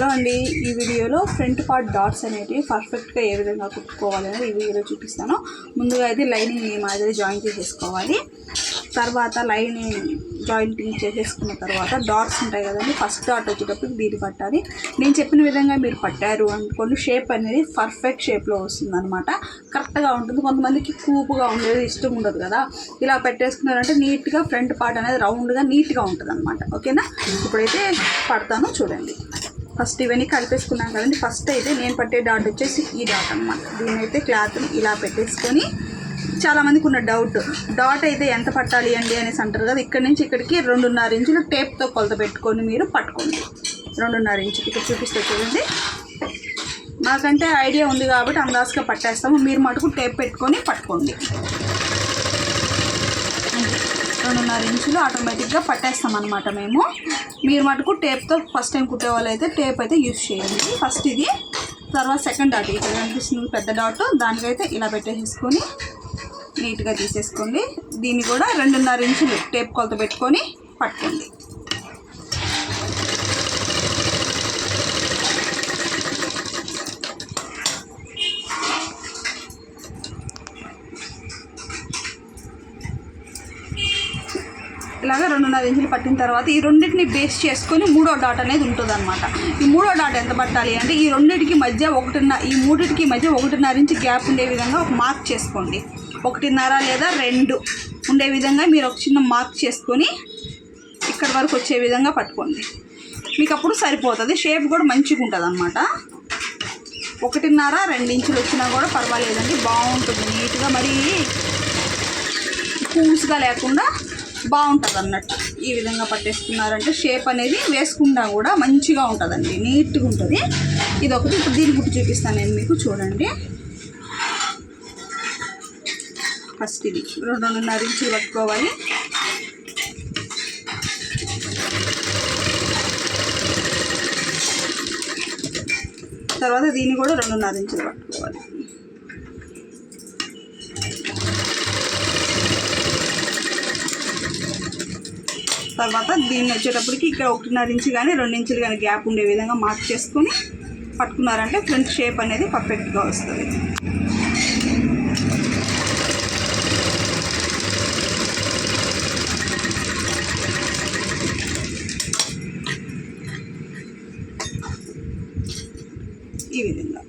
Hello అండి ఈ వీడియోలో ఫ్రంట్ పార్ట్ డాట్స్ అనేటివి పర్ఫెక్ట్గా ఏ విధంగా కుట్టుకోవాలనేది ఈ వీడియోలో చూపిస్తాను. ముందుగా అయితే లైనింగ్ ఈ మాదిరి జాయిన్ చేసేసుకోవాలి. తర్వాత లైనింగ్ జాయింటింగ్ చేసేసుకున్న తర్వాత డాట్స్ ఉంటాయి కదండి ఫస్ట్ డాట్ వచ్చేటప్పుడు దీన్ని పట్టాలి. నేను చెప్పిన విధంగా మీరు పట్టారు అనుకోండి షేప్ అనేది పర్ఫెక్ట్ షేప్లో వస్తుంది అనమాట కరెక్ట్గా ఉంటుంది. కొంతమందికి కూపుగా ఉండేది ఇష్టం ఉండదు కదా. ఇలా పెట్టేసుకున్నారంటే నీట్గా ఫ్రంట్ పార్ట్ అనేది రౌండ్గా నీట్గా ఉంటుంది అనమాట ఓకేనా? ఇప్పుడైతే పడతాను చూడండి. ఫస్ట్ ఇవన్నీ కలిపేసుకున్నాం కదండి. ఫస్ట్ అయితే నేను పట్టే డాట్ వచ్చేసి ఈ డాట్ అనమాట దీని అయితే క్లాత్ని ఇలా పెట్టేసుకొని చాలామందికి ఉన్న డౌట్ డాట్ అయితే ఎంత పట్టాలి అండి అనేసి అంటారు కదా. ఇక్కడ నుంచి ఇక్కడికి రెండున్నర ఇంచులు టేప్తో కొలత పెట్టుకొని మీరు పట్టుకోండి. రెండున్నర ఇంచులు. ఇక్కడ చూపిస్తే చూడండి. మాకంటే ఐడియా ఉంది కాబట్టి అందాజుగా పట్టేస్తాము. మీరు మటుకు టేప్ పెట్టుకొని పట్టుకోండి. రెండున్నర ఇంచులు ఆటోమేటిక్గా పట్టేస్తాం అనమాట మేము. మీరు మటుకు టేప్తో ఫస్ట్ టైం కుట్టే వాళ్ళైతే అయితే టేప్ అయితే యూస్ చేయండి. ఫస్ట్ ఇది తర్వాత సెకండ్ డాట్ ఇక్కడ కనిపిస్తుంది పెద్ద డాట్ దానికైతే ఇలా పెట్టేసేసుకొని నీట్గా తీసేసుకోండి. దీన్ని కూడా రెండున్నర ఇంచులు టేప్ కొలత పెట్టుకొని పట్టుకోండి. ఇలాగ రెండున్నర ఇంచులు పట్టిన తర్వాత ఈ రెండింటిని బేస్ చేసుకొని మూడో డాట్ అనేది ఉంటుంది అనమాట ఈ మూడో డాట్ ఎంత పట్టాలి అంటే ఈ రెండింటికి మధ్య ఒకటిన్నర ఈ మూడింటికి మధ్య ఒకటిన్నర ఇంచు గ్యాప్ ఉండే విధంగా ఒక మార్క్ చేసుకోండి. ఒకటిన్నర లేదా రెండు ఉండే విధంగా మీరు ఒక చిన్న మార్క్ చేసుకొని ఇక్కడ వరకు వచ్చే విధంగా పట్టుకోండి. మీకు అప్పుడు సరిపోతుంది. షేప్ కూడా మంచిగా ఉంటుంది అనమాట ఒకటిన్నర రెండు ఇంచులు వచ్చినా కూడా పర్వాలేదండి. బాగుంటుంది. నీట్గా మరి కూల్స్గా లేకుండా బాగుంటుంది అన్నట్టు ఈ విధంగా పట్టేసుకున్నారంటే షేప్ అనేది వేసుకున్నా కూడా మంచిగా ఉంటుందండి నీట్గా ఉంటుంది. ఇది ఒకటి ఇప్పుడు దీని గుర్తు చూపిస్తాను నేను మీకు చూడండి. ఫస్ట్ ఇది రెండున్నర ఇంచులు పట్టుకోవాలి. తర్వాత దీన్ని కూడా రెండున్నర ఇంచులు పట్టుకోవాలి. తర్వాత దీన్ని వచ్చేటప్పటికి ఇక్కడ ఒకటిన్నర ఇంచులు కానీ రెండు ఇంచులు కానీ గ్యాప్ ఉండే విధంగా మార్క్ చేసుకొని పట్టుకున్నారంటే ఫ్రంట్ షేప్ అనేది పర్ఫెక్ట్గా వస్తుంది. ఈ విధంగా.